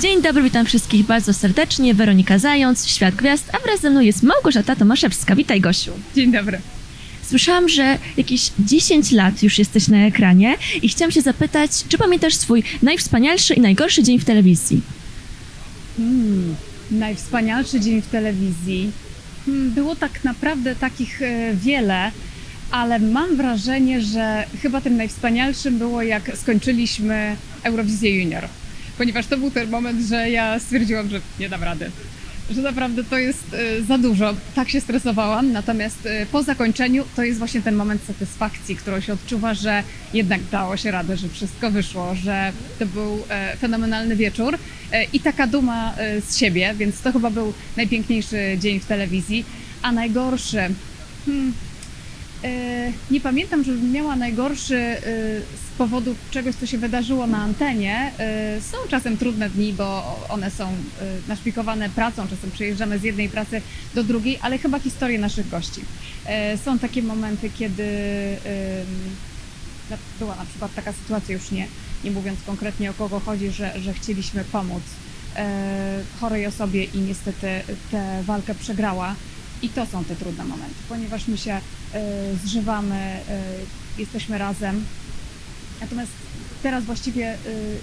Dzień dobry, witam wszystkich bardzo serdecznie. Weronika Zając, Świat Gwiazd, a wraz ze mną jest Małgorzata Tomaszewska. Witaj, Gosiu. Dzień dobry. Słyszałam, że jakieś 10 lat już jesteś na ekranie i chciałam się zapytać, czy pamiętasz swój najwspanialszy i najgorszy dzień w telewizji? Hmm, najwspanialszy dzień w telewizji. Hmm, było tak naprawdę takich e, wiele, ale mam wrażenie, że chyba tym najwspanialszym było jak skończyliśmy Eurowizję Junior. Ponieważ to był ten moment, że ja stwierdziłam, że nie dam rady. Że naprawdę to jest e, za dużo. Tak się stresowałam, natomiast e, po zakończeniu to jest właśnie ten moment satysfakcji, którą się odczuwa, że jednak dało się radę, że wszystko wyszło, że to był e, fenomenalny wieczór i taka duma z siebie, więc to chyba był najpiękniejszy dzień w telewizji. A najgorszy. Hmm, nie pamiętam, żebym miała najgorszy e, z powodu czegoś, co się wydarzyło na antenie. E, Są czasem trudne dni, bo one są e, naszpikowane pracą, czasem przejeżdżamy z jednej pracy do drugiej, ale chyba historie naszych gości. E, Są takie momenty, kiedy była na przykład taka sytuacja, już nie, nie mówiąc konkretnie o kogo chodzi, że, że chcieliśmy pomóc e, chorej osobie i niestety tę walkę przegrała. I to są te trudne momenty, ponieważ my się e, zżywamy, e, jesteśmy razem. Natomiast teraz właściwie, e,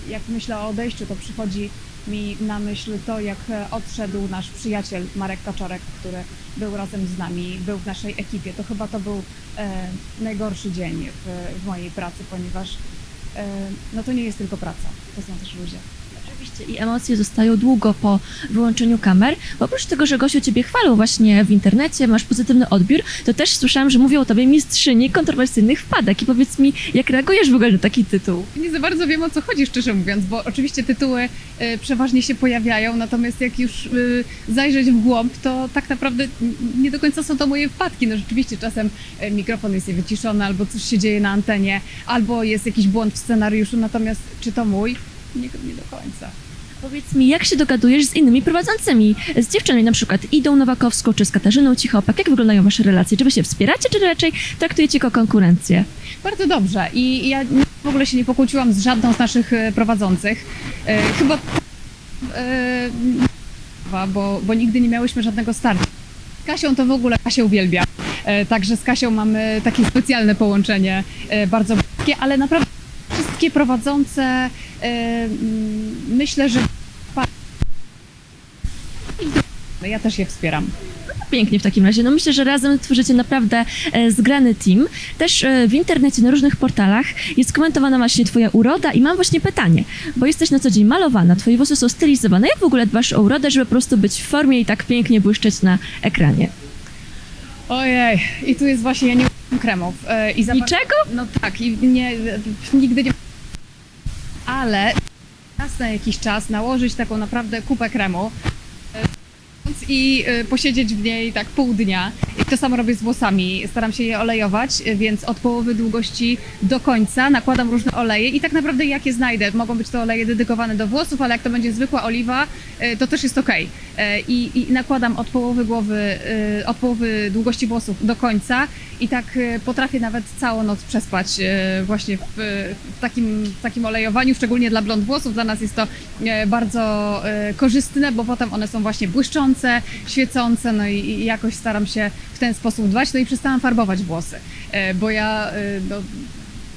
jak myślę o odejściu, to przychodzi mi na myśl to, jak odszedł nasz przyjaciel Marek Kaczorek, który był razem z nami, był w naszej ekipie. To chyba to był najgorszy dzień w, w mojej pracy, ponieważ no to nie jest tylko praca, to są też ludzie. Oczywiście i emocje zostają długo po wyłączeniu kamer, bo oprócz tego, że Gosiu Ciebie chwalą właśnie w internecie, masz pozytywny odbiór, to też słyszałam, że mówią o Tobie mistrzyni kontrowersyjnych wpadek i powiedz mi, jak reagujesz w ogóle na taki tytuł? Nie za bardzo wiem o co chodzi, szczerze mówiąc, bo oczywiście tytuły e, przeważnie się pojawiają, natomiast jak już e, zajrzeć w głąb, to tak naprawdę nie do końca są to moje wpadki. No rzeczywiście czasem e, mikrofon jest niewyciszony, albo coś się dzieje na antenie, albo jest jakiś błąd w scenariuszu, natomiast czy to mój? Nie, nie do końca. Powiedz mi, jak się dogadujesz z innymi prowadzącymi, z dziewczynami na przykład Idą Nowakowską czy z Katarzyną Cichopak? Jak wyglądają Wasze relacje? Czy Wy się wspieracie, czy raczej traktujecie jako konkurencję? Bardzo dobrze i ja w ogóle się nie pokłóciłam z żadną z naszych e, prowadzących. E, chyba e, bo, bo nigdy nie miałyśmy żadnego starcia. Z Kasią to w ogóle Kasię uwielbia. Także z Kasią mamy takie specjalne połączenie, bardzo bliskie, ale naprawdę wszystkie prowadzące e, myślę, że ja też je wspieram. Pięknie w takim razie. No myślę, że razem tworzycie naprawdę e, zgrany team. Też e, w internecie, na różnych portalach jest komentowana właśnie twoja uroda i mam właśnie pytanie, bo jesteś na co dzień malowana, twoje włosy są stylizowane. Jak w ogóle dbasz o urodę, żeby po prostu być w formie i tak pięknie błyszczeć na ekranie? Ojej, i tu jest właśnie, ja nie kremów. E, i zapach- Niczego? No tak, i nie, nigdy nie. Ale raz na jakiś czas nałożyć taką naprawdę kupę kremu e, i e, posiedzieć w niej tak pół dnia. To samo robię z włosami. Staram się je olejować, e, więc od połowy długości do końca nakładam różne oleje i tak naprawdę jakie znajdę. Mogą być to oleje dedykowane do włosów, ale jak to będzie zwykła oliwa, e, to też jest ok. I, I nakładam od połowy głowy, e, od połowy długości włosów do końca i tak e, potrafię nawet całą noc przespać e, właśnie w, w, takim, w takim olejowaniu, szczególnie dla blond włosów. Dla nas jest to e, bardzo e, korzystne, bo potem one są właśnie błyszczące, świecące, no i, i jakoś staram się w ten sposób dbać. No i przestałam farbować włosy, e, bo ja e, no,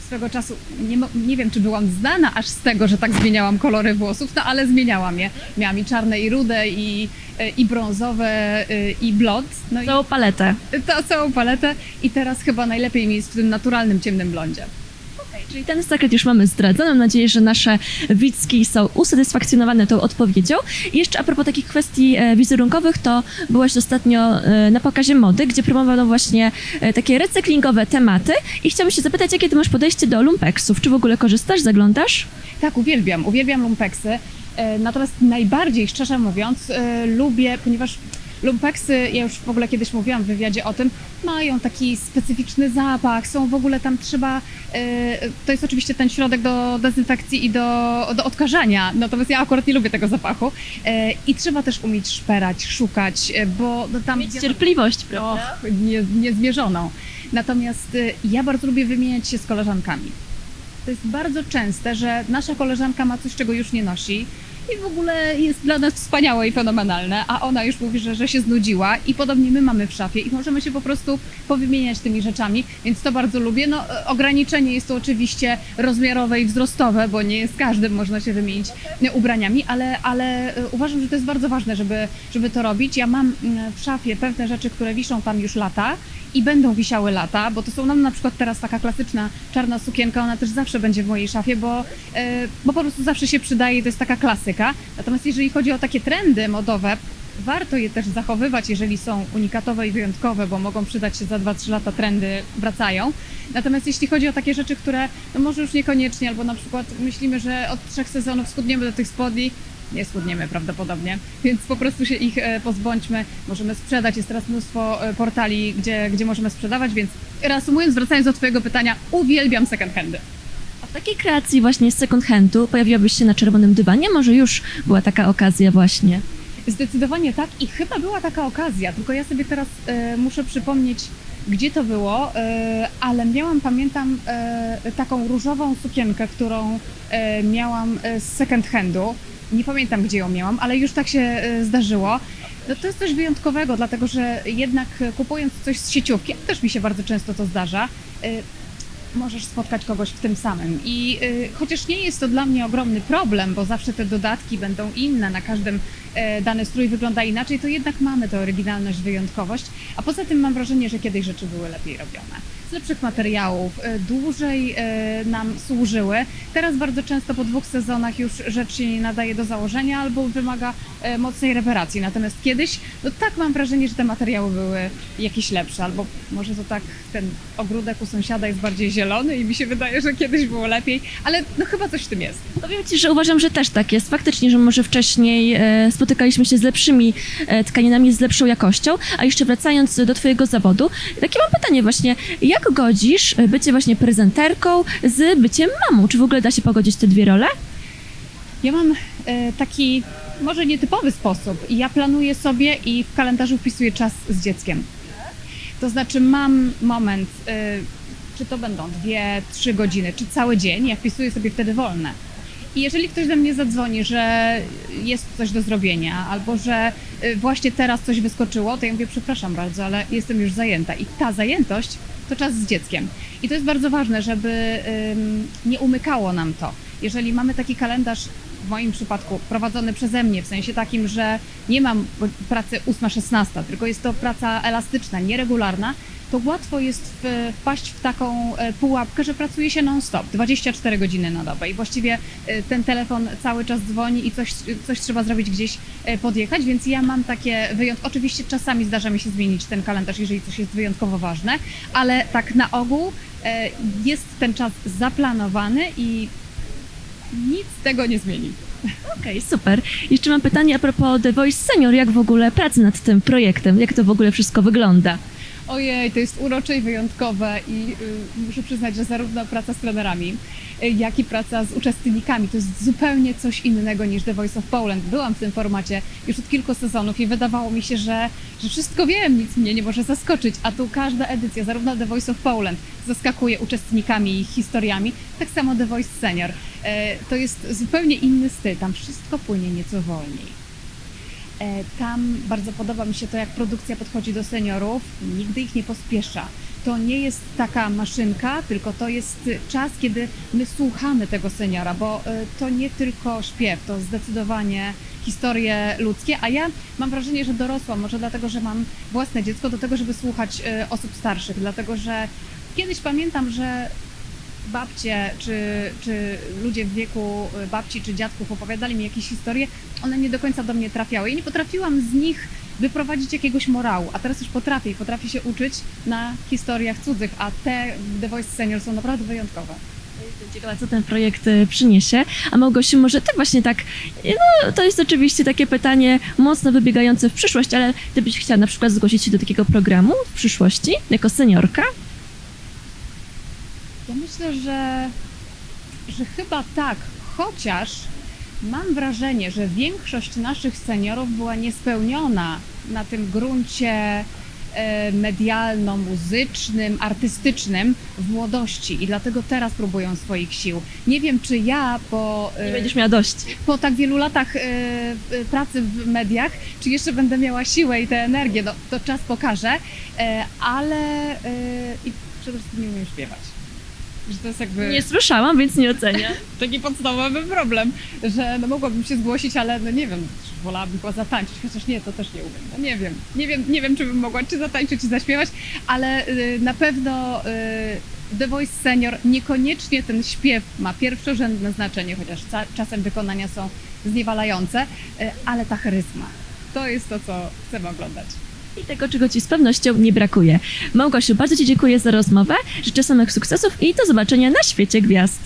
swego czasu, nie, nie wiem czy byłam znana aż z tego, że tak zmieniałam kolory włosów, no ale zmieniałam je. Miałam i czarne, i rude, i, e, i brązowe, i blond. No i Całą paletę. to całą paletę i teraz chyba najlepiej mi jest w tym naturalnym, ciemnym blondzie. Czyli ten sekret już mamy zdradzony. Mam nadzieję, że nasze widzki są usatysfakcjonowane tą odpowiedzią. I jeszcze a propos takich kwestii e, wizerunkowych, to byłaś ostatnio e, na pokazie mody, gdzie promowano właśnie e, takie recyklingowe tematy. I chciałabym się zapytać, jakie ty masz podejście do lumpeksów? Czy w ogóle korzystasz, zaglądasz? Tak, uwielbiam, uwielbiam lumpeksy. Natomiast najbardziej, szczerze mówiąc, lubię, ponieważ lumpeksy, ja już w ogóle kiedyś mówiłam w wywiadzie o tym, mają taki specyficzny zapach, są w ogóle tam trzeba, e, to jest oczywiście ten środek do dezynfekcji i do, do odkażania, natomiast ja akurat nie lubię tego zapachu e, i trzeba też umieć szperać, szukać, e, bo no tam... Mieć cierpliwość, prawda? Och, nie, niezmierzoną. Natomiast y, ja bardzo lubię wymieniać się z koleżankami. To jest bardzo częste, że nasza koleżanka ma coś, czego już nie nosi i w ogóle jest dla nas wspaniałe i fenomenalne, a ona już mówi, że, że się znudziła i podobnie my mamy w szafie i możemy się po prostu powymieniać tymi rzeczami, więc to bardzo lubię. No, e, ograniczenie jest to oczywiście rozmiarowe i wzrostowe, bo nie z każdym można się wymienić e, ubraniami, ale, ale e, uważam, że to jest bardzo ważne, żeby, żeby to robić. Ja mam mm, w szafie pewne rzeczy, które wiszą tam już lata i będą wisiały lata, bo to są nam na przykład teraz taka klasyczna czarna sukienka, ona też zawsze będzie w mojej szafie, bo, e, bo po prostu zawsze się przydaje i to jest taka klasyka. Natomiast jeżeli chodzi o takie trendy modowe, warto je też zachowywać, jeżeli są unikatowe i wyjątkowe, bo mogą przydać się za 2-3 lata, trendy wracają. Natomiast jeśli chodzi o takie rzeczy, które no może już niekoniecznie, albo na przykład myślimy, że od trzech sezonów schudniemy do tych spodni, nie schudniemy prawdopodobnie, więc po prostu się ich e, pozbądźmy. Możemy sprzedać, jest teraz mnóstwo e, portali, gdzie, gdzie możemy sprzedawać, więc reasumując, wracając do Twojego pytania, uwielbiam second handy. A w takiej kreacji właśnie z second handu pojawiłabyś się na czerwonym dywanie? Może już była taka okazja właśnie? Zdecydowanie tak i chyba była taka okazja, tylko ja sobie teraz e, muszę przypomnieć, gdzie to było, ale miałam, pamiętam, taką różową sukienkę, którą miałam z second handu. Nie pamiętam, gdzie ją miałam, ale już tak się e, zdarzyło. No to jest coś wyjątkowego, dlatego że jednak e, kupując coś z sieciówki, też mi się bardzo często to zdarza, e, możesz spotkać kogoś w tym samym. I chociaż nie jest to dla mnie ogromny problem, bo zawsze te dodatki będą inne, na każdym dany strój wygląda inaczej, to jednak mamy tę oryginalność, wyjątkowość. A poza tym mam wrażenie, że kiedyś rzeczy były lepiej robione. Z lepszych materiałów, e, dłużej e, nam służyły. Teraz bardzo często po dwóch sezonach już rzecz się nie nadaje do założenia albo wymaga e, mocnej reparacji. Natomiast kiedyś, no tak mam wrażenie, że te materiały były jakieś lepsze, albo może to tak ten ogródek u sąsiada jest bardziej zielony i mi się wydaje, że kiedyś było lepiej, ale no chyba coś w tym jest. Powiem Ci, że uważam, że też tak jest. Faktycznie, że może wcześniej spotykaliśmy się z lepszymi tkaninami, z lepszą jakością. A jeszcze wracając do Twojego zawodu, takie mam pytanie właśnie, jak godzisz e, bycie właśnie prezenterką z byciem mamą? Czy w ogóle da się pogodzić te dwie role? Ja mam e, taki może nietypowy sposób. Ja planuję sobie i w kalendarzu wpisuję czas z dzieckiem. To znaczy mam moment, e, czy to będą dwie, trzy godziny, czy cały dzień, ja wpisuję sobie wtedy wolne. I jeżeli ktoś do mnie zadzwoni, że jest coś do zrobienia, albo że właśnie teraz coś wyskoczyło, to ja mówię, przepraszam bardzo, ale jestem już zajęta. I ta zajętość to czas z dzieckiem. I to jest bardzo ważne, żeby nie umykało nam to. Jeżeli mamy taki kalendarz, w moim przypadku prowadzony przeze mnie, w sensie takim, że nie mam pracy 8-16, tylko jest to praca elastyczna, nieregularna, to łatwo jest wpaść w taką e, pułapkę, że pracuje się non-stop, 24 godziny na dobę i właściwie e, ten telefon cały czas dzwoni i coś, coś trzeba zrobić gdzieś e, podjechać, więc ja mam takie wyjątki. Oczywiście czasami zdarza mi się zmienić ten kalendarz, jeżeli coś jest wyjątkowo ważne, ale tak na ogół jest ten czas zaplanowany i nic tego nie zmieni. Okej, super. Jeszcze mam pytanie a propos The Voice Senior. Jak w ogóle pracy nad tym projektem? Jak to w ogóle wszystko wygląda? Ojej, to jest urocze i wyjątkowe i y, muszę przyznać, że zarówno praca z trenerami, y, jak i praca z uczestnikami to jest zupełnie coś innego niż The Voice of Poland. Byłam w tym formacie już od kilku sezonów i wydawało mi się, że, że wszystko wiem, nic mnie nie może zaskoczyć, a tu każda edycja, zarówno The Voice of Poland zaskakuje uczestnikami i historiami, tak samo The Voice Senior. E, to jest zupełnie inny styl, tam wszystko płynie nieco wolniej. E, Tam bardzo podoba mi się to, jak produkcja podchodzi do seniorów, nigdy ich nie pospiesza. To nie jest taka maszynka, tylko to jest czas, kiedy my słuchamy tego seniora, bo e, to nie tylko śpiew, to zdecydowanie historie ludzkie, a ja mam wrażenie, że dorosłam, może dlatego, że mam własne dziecko, do tego, żeby słuchać e, osób starszych, dlatego że kiedyś pamiętam, że babcie czy, czy ludzie w wieku y, babci czy dziadków opowiadali mi jakieś historie, one nie do końca do mnie trafiały. I nie potrafiłam z nich wyprowadzić jakiegoś morału, a teraz już potrafię i potrafię się uczyć na historiach cudzych, a te The Voice Senior są naprawdę wyjątkowe. Ciekawa, co ten projekt e, przyniesie. A Małgosiu, może ty właśnie tak, no to jest oczywiście takie pytanie mocno wybiegające w przyszłość, ale ty byś chciała na przykład zgłosić się do takiego programu w przyszłości, jako seniorka? Myślę, że, że chyba tak, chociaż mam wrażenie, że większość naszych seniorów była niespełniona na tym gruncie e, medialno-muzycznym, artystycznym w młodości i dlatego teraz próbują swoich sił. Nie wiem, czy ja po, Nie e, będziesz miała dość. po tak wielu latach e, pracy w mediach, czy jeszcze będę miała siłę i tę energię, no, to czas pokaże, ale i przede wszystkim nie umiem śpiewać. Że to jest jakby Nie słyszałam, więc nie oceniam. taki podstawowy problem, że no mogłabym się zgłosić, ale no nie wiem, wolałabym chyba zatańczyć, chociaż nie, to też nie umiem. No nie wiem, nie wiem, nie wiem, czy bym mogła czy zatańczyć, czy zaśpiewać, ale y, na pewno y, The Voice Senior niekoniecznie ten śpiew ma pierwszorzędne znaczenie, chociaż ca- czasem wykonania są zniewalające, y, ale ta charyzma, to jest to, co chcemy oglądać. I tego, czego Ci z pewnością nie brakuje. Małgosiu, bardzo Ci dziękuję za rozmowę, życzę samych sukcesów i do zobaczenia na świecie gwiazd.